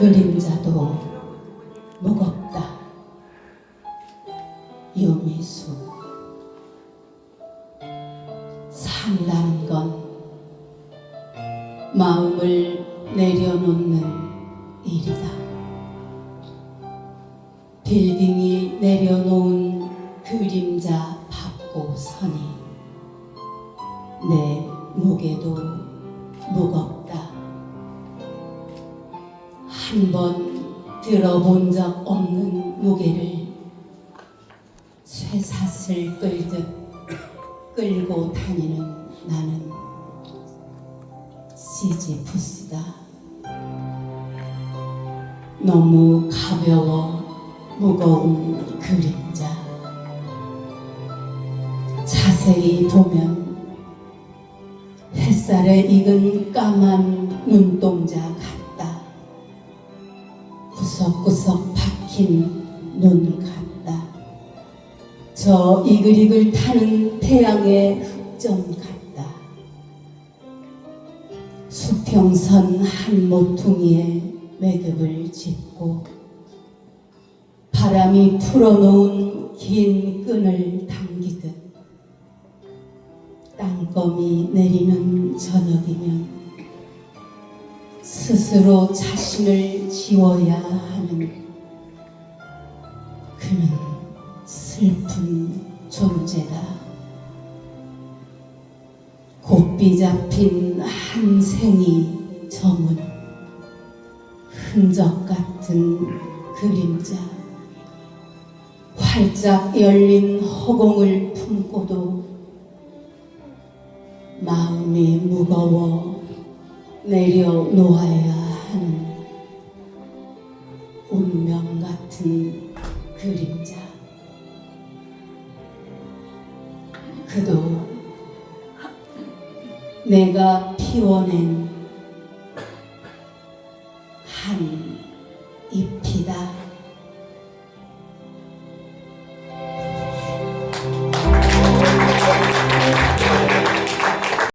그림자도 무겁다. 유미수 산다는 건 마음을 내려놓는 일이다. 빌딩이 내려놓은 그림자 밟고 서니 내 무게도 무겁다. 한 번 들어본 적 없는 무게를 쇠사슬 끌듯 끌고 다니는 나는 시지프스다. 너무 가벼워 무거운 그림자. 자세히 보면 햇살에 익은 까만 눈동자 같다. 구석구석 박힌 눈 같다. 저 이글이글 타는 태양의 흑점 같다. 수평선 한 모퉁이에 매듭을 짓고 바람이 풀어놓은 긴 끈을 당기듯 땅거미 내리는 저녁이면 스스로 자신을 지워야 하는 그는 슬픈 존재다. 곱비 잡힌 한 생이 저문 흔적 같은 그림자 활짝 열린 허공을 품고도 마음이 무거워 내려놓아야 하는 운명 같은 그림자 그도 내가 피워낸 한 잎이다.